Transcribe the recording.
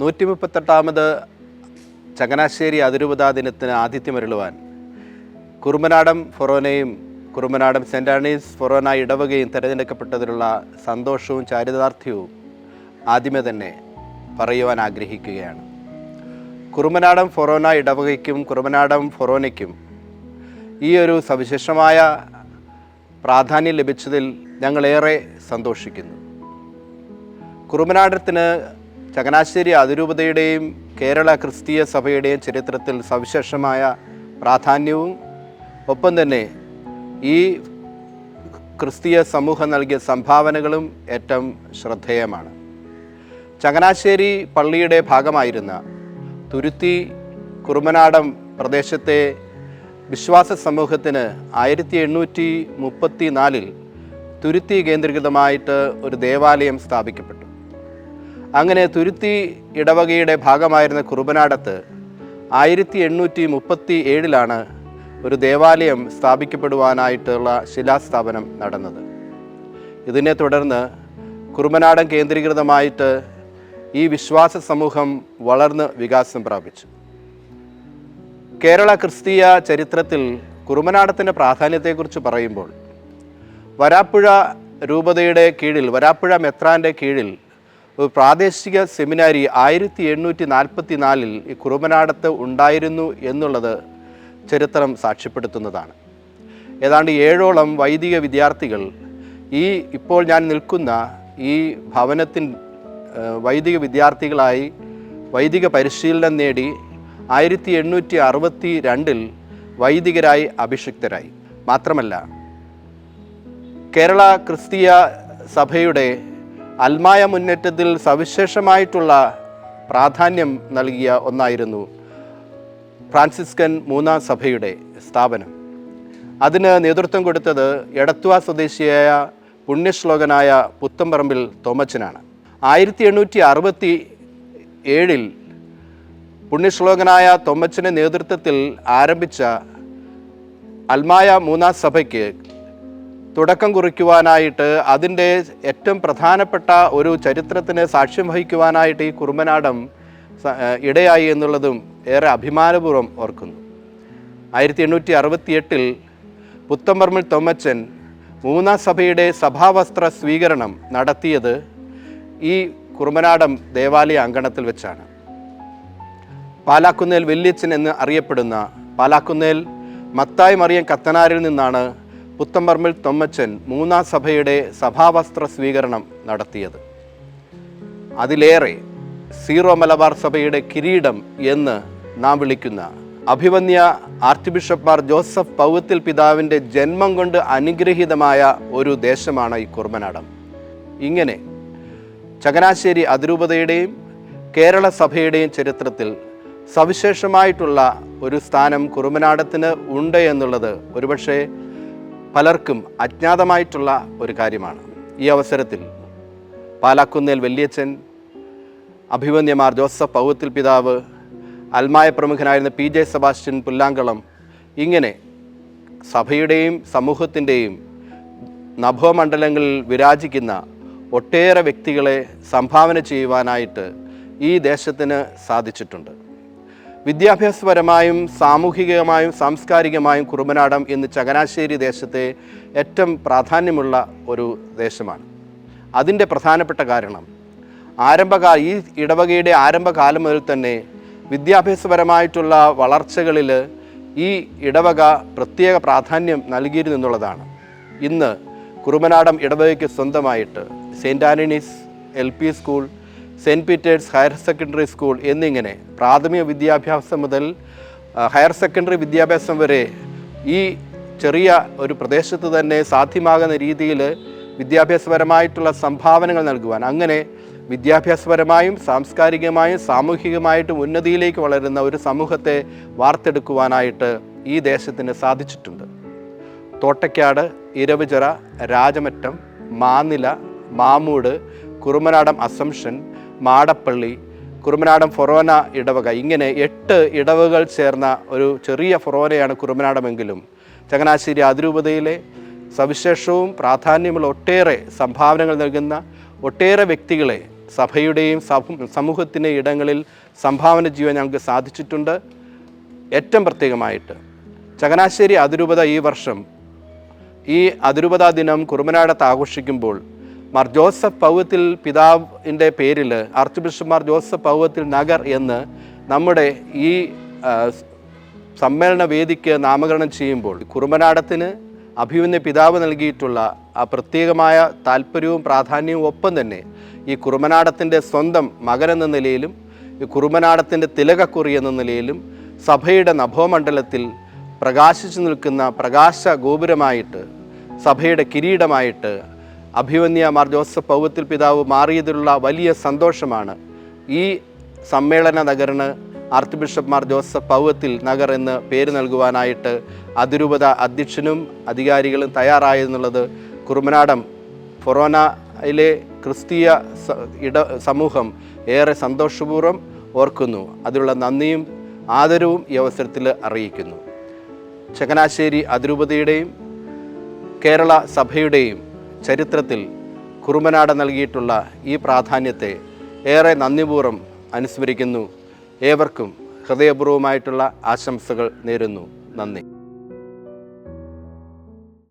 നൂറ്റി മുപ്പത്തെട്ടാമത് ചങ്ങനാശ്ശേരി അതിരൂപതാ ദിനത്തിന് ആതിഥ്യമരുളുവാൻ. Kurumanadam ഫൊറോനയും Kurumanadam saint Anne's ഫൊറോന ഇടവകയും തിരഞ്ഞെടുക്കപ്പെട്ടതിലുള്ള സന്തോഷവും ചാരിതാർത്ഥ്യവും ആദ്യമേ തന്നെ പറയുവാൻ ആഗ്രഹിക്കുകയാണ്. കുറുമനാടം ഫൊറോന ഇടവകയ്ക്കും കുറുമനാടം ഫൊറോനയ്ക്കും ഈ ഒരു സവിശേഷമായ പ്രാധാന്യം ലഭിച്ചതിൽ ഞങ്ങളേറെ സന്തോഷിക്കുന്നു. കുറുമനാടത്തിന് ചങ്ങനാശ്ശേരി അതിരൂപതയുടെയും കേരള ക്രിസ്തീയ സഭയുടെയും ചരിത്രത്തിൽ സവിശേഷമായ പ്രാധാന്യവും ഒപ്പം തന്നെ ഈ ക്രിസ്തീയ സമൂഹം നൽകിയ സംഭാവനകളും ഏറ്റവും ശ്രദ്ധേയമാണ്. ചങ്ങനാശ്ശേരി പള്ളിയുടെ ഭാഗമായിരുന്ന തുരുത്തി കുറുമനാടം പ്രദേശത്തെ വിശ്വാസ സമൂഹത്തിന് ആയിരത്തി എണ്ണൂറ്റി മുപ്പത്തി നാലിൽ തുരുത്തി കേന്ദ്രീകൃതമായിട്ട് ഒരു ദേവാലയം സ്ഥാപിക്കപ്പെട്ടു. അങ്ങനെ തുരുത്തി ഇടവകയുടെ ഭാഗമായിരുന്ന കുറുബനാടത്ത് ആയിരത്തി എണ്ണൂറ്റി മുപ്പത്തി ഏഴിലാണ് ഒരു ദേവാലയം സ്ഥാപിക്കപ്പെടുവാനായിട്ടുള്ള ശിലാസ്ഥാപനം നടന്നത്. ഇതിനെ തുടർന്ന് കുറുമനാടൻ കേന്ദ്രീകൃതമായിട്ട് ഈ വിശ്വാസ സമൂഹം വളർന്ന് വികാസം പ്രാപിച്ചു. കേരള ക്രിസ്തീയ ചരിത്രത്തിൽ കുറുമനാടത്തിന്റെ പ്രാധാന്യത്തെക്കുറിച്ച് പറയുമ്പോൾ വരാപ്പുഴ രൂപതയുടെ കീഴിൽ വരാപ്പുഴ മെത്രാന്റെ കീഴിൽ പ്രാദേശിക സെമിനാരി ആയിരത്തി എണ്ണൂറ്റി നാൽപ്പത്തി നാലിൽ ഈ കുറുമനാടത്ത് ഉണ്ടായിരുന്നു എന്നുള്ളത് ചരിത്രം സാക്ഷ്യപ്പെടുത്തുന്നതാണ്. ഏതാണ്ട് ഏഴോളം വൈദിക വിദ്യാർത്ഥികൾ ഈ ഇപ്പോൾ ഞാൻ നിൽക്കുന്ന ഈ ഭവനത്തിൻ വൈദിക വിദ്യാർത്ഥികളായി വൈദിക പരിശീലനം നേടി ആയിരത്തി എണ്ണൂറ്റി അറുപത്തി രണ്ടിൽ വൈദികരായി അഭിഷിക്തരായി. മാത്രമല്ല കേരള ക്രിസ്തീയ സഭയുടെ അൽമായ മുന്നേറ്റത്തിൽ സവിശേഷമായിട്ടുള്ള പ്രാധാന്യം നൽകിയ ഒന്നായിരുന്നു ഫ്രാൻസിസ്കൻ മൂന്നാം സഭയുടെ സ്ഥാപനം. അതിന് നേതൃത്വം കൊടുത്തത് എടത്വ സ്വദേശിയായ പുണ്യശ്ലോകനായ പുത്തമ്പറമ്പിൽ തോമച്ചനാണ്. ആയിരത്തി എണ്ണൂറ്റി അറുപത്തി ഏഴിൽ പുണ്യശ്ലോകനായ തോമച്ചന് നേതൃത്വത്തിൽ ആരംഭിച്ച അൽമായ മൂന്നാം സഭയ്ക്ക് തുടക്കം കുറിക്കുവാനായിട്ട് അതിന്റെ ഏറ്റവും പ്രധാനപ്പെട്ട ഒരു ചരിത്രത്തിന് സാക്ഷ്യം വഹിക്കുവാനായിട്ട് ഈ കുറുമ്പനാടം ഇടയായി എന്നുള്ളതും ഏറെ അഭിമാനപൂർവം ഓർക്കുന്നു. ആയിരത്തി എണ്ണൂറ്റി അറുപത്തി എട്ടിൽ പുത്തമ്പർമിൽ തൊമ്മച്ചൻ മൂന്നാം സഭയുടെ സഭാവസ്ത്ര സ്വീകരണം നടത്തിയത് ഈ കുറുമനാടം ദേവാലയ അങ്കണത്തിൽ വെച്ചാണ്. പാലാക്കുന്നേൽ വെല്ലിയച്ചൻ എന്ന് അറിയപ്പെടുന്ന പാലാക്കുന്നേൽ മത്തായി മറിയം കത്തനാരിൽ നിന്നാണ് പുത്തമ്പർമിൽ തൊമ്മച്ചൻ മൂന്നാം സഭയുടെ സഭാവസ്ത്ര സ്വീകരണം നടത്തിയത്. അതിലേറെ സീറോ മലബാർ സഭയുടെ കിരീടം എന്ന് നാം വിളിക്കുന്ന അഭിമന്യ archbishop Mar Joseph Powathil പിതാവിന്റെ ജന്മം കൊണ്ട് അനുഗ്രഹീതമായ ഒരു ദേശമാണ് ഈ കുർമനാടം ഇങ്ങനെ ചങ്ങനാശ്ശേരി അതിരൂപതയുടെയും കേരള സഭയുടെയും ചരിത്രത്തിൽ സവിശേഷമായിട്ടുള്ള ഒരു സ്ഥാനം കുറുമനാടത്തിന് ഉണ്ട് എന്നുള്ളത് ഒരുപക്ഷെ പലർക്കും അജ്ഞാതമായിട്ടുള്ള ഒരു കാര്യമാണ്. ഈ അവസരത്തിൽ പാലാക്കുന്നേൽ വല്യച്ഛൻ അഭിമന്യമാർ ജോസഫ് പൗവത്തിൽ പിതാവ് അൽമായ പ്രമുഖനായിരുന്ന പി ജെ സെബാസ്റ്റ്യൻ പുല്ലാങ്കളം ഇങ്ങനെ സഭയുടെയും സമൂഹത്തിന്റെയും നഭോമണ്ഡലങ്ങളിൽ വിരാജിക്കുന്ന ഒട്ടേറെ വ്യക്തികളെ സംഭാവന ചെയ്യുവാനായിട്ട് ഈ ദേശത്തിന് സാധിച്ചിട്ടുണ്ട്. വിദ്യാഭ്യാസപരമായും സാമൂഹികമായും സാംസ്കാരികമായും കുറുമനാടം ഇന്ന് ചങ്ങനാശ്ശേരി ദേശത്തെ ഏറ്റവും പ്രാധാന്യമുള്ള ഒരു ദേശമാണ്. അതിന്റെ പ്രധാനപ്പെട്ട കാരണം ആരംഭകാല ഈ ഇടവകയുടെ ആരംഭകാലം മുതൽ തന്നെ വിദ്യാഭ്യാസപരമായിട്ടുള്ള വളർച്ചകളിൽ ഈ ഇടവക പ്രത്യേക പ്രാധാന്യം നൽകിയിരുന്നു എന്നുള്ളതാണ് ഇന്ന് കുറുമനാടം ഇടവകയ്ക്ക് സ്വന്തമായിട്ട് Saint Antony's L P school Saint Peter's higher secondary school എന്നിങ്ങനെ പ്രാഥമിക വിദ്യാഭ്യാസം മുതൽ ഹയർ സെക്കൻഡറി വിദ്യാഭ്യാസം വരെ ഈ ചെറിയ ഒരു പ്രദേശത്ത് തന്നെ സാധ്യമാകുന്ന രീതിയിൽ വിദ്യാഭ്യാസപരമായിട്ടുള്ള സംഭാവനകൾ നൽകുവാൻ അങ്ങനെ വിദ്യാഭ്യാസപരമായും സാംസ്കാരികമായും സാമൂഹികമായിട്ടും ഉന്നതിയിലേക്ക് വളരുന്ന ഒരു സമൂഹത്തെ വാർത്തെടുക്കുവാനായിട്ട് ഈ ദേശത്തിന് സാധിച്ചിട്ടുണ്ട്. തോട്ടയ്ക്കാട് ഇരവുചിറ രാജമറ്റം മാനില മാമൂട് കുറുമനാടം അസംഷൻ മാടപ്പള്ളി കുറുമനാടം ഫൊറോന ഇടവക ഇങ്ങനെ എട്ട് ഇടവകൾ ചേർന്ന ഒരു ചെറിയ ഫൊറോനയാണ് കുറുമനാടമെങ്കിലും. ചങ്ങനാശ്ശേരി അതിരൂപതയിലെ സവിശേഷവും പ്രാധാന്യമുള്ള ഒട്ടേറെ സംഭാവനകൾ നൽകുന്ന ഒട്ടേറെ വ്യക്തികളെ സഭയുടെയും സമൂ- സമൂഹത്തിന്റെ ഇടങ്ങളിൽ സംഭാവന ചെയ്യാൻ ഞങ്ങൾക്ക് സാധിച്ചിട്ടുണ്ട്. ഏറ്റവും പ്രത്യേകമായിട്ട് ചങ്ങനാശ്ശേരി അതിരൂപത ഈ വർഷം ഈ അതിരൂപതാ ദിനം കുറുമനാടത്ത് ആഘോഷിക്കുമ്പോൾ മാർ ജോസഫ് പൗവത്തിൽ പിതാവിന്റെ പേരിൽ archbishop Mar Joseph Powathil Nagar എന്ന് നമ്മുടെ ഈ സമ്മേളന വേദിക്ക് നാമകരണം ചെയ്യുമ്പോൾ കുറുമനാടത്തിന് അഭിമന്യ പിതാവ് നൽകിയിട്ടുള്ള ആ പ്രത്യേകമായ താല്പര്യവും പ്രാധാന്യവും ഒപ്പം തന്നെ ഈ കുറുമനാടത്തിന്റെ സ്വന്തം മകനെന്ന നിലയിലും ഈ കുറുമനാടത്തിന്റെ തിലകക്കുറി എന്ന നിലയിലും സഭയുടെ നഭോമണ്ഡലത്തിൽ പ്രകാശിച്ചു നിൽക്കുന്ന പ്രകാശ ഗോപുരമായിട്ട് സഭയുടെ കിരീടമായിട്ട് അഭിമന്യ മാർ ജോസഫ് പൗവത്തിൽ പിതാവ് മാറിയതിലുള്ള വലിയ സന്തോഷമാണ് ഈ സമ്മേളന നഗറിന് archbishop Mar Joseph Powathil Nagar എന്ന് പേര് നൽകുവാനായിട്ട് അതിരൂപത അധ്യക്ഷനും അധികാരികളും തയ്യാറായെന്നുള്ളത് കുറുമനാടം ഫൊറോനയിലെ ക്രിസ്തീയ ഇട സമൂഹം ഏറെ സന്തോഷപൂർവം ഓർക്കുന്നു. അതിനുള്ള നന്ദിയും ആദരവും ഈ അവസരത്തിൽ അറിയിക്കുന്നു. ചങ്ങനാശ്ശേരി അതിരൂപതയുടെയും കേരള സഭയുടെയും ചരിത്രത്തിൽ കുറുമനാട് നൽകിയിട്ടുള്ള ഈ പ്രാധാന്യത്തെ ഏറെ നന്ദിപൂർവം അനുസ്മരിക്കുന്നു. ഏവർക്കും ഹൃദയപൂർവമായിട്ടുള്ള ആശംസകൾ നേരുന്നു. നന്ദി.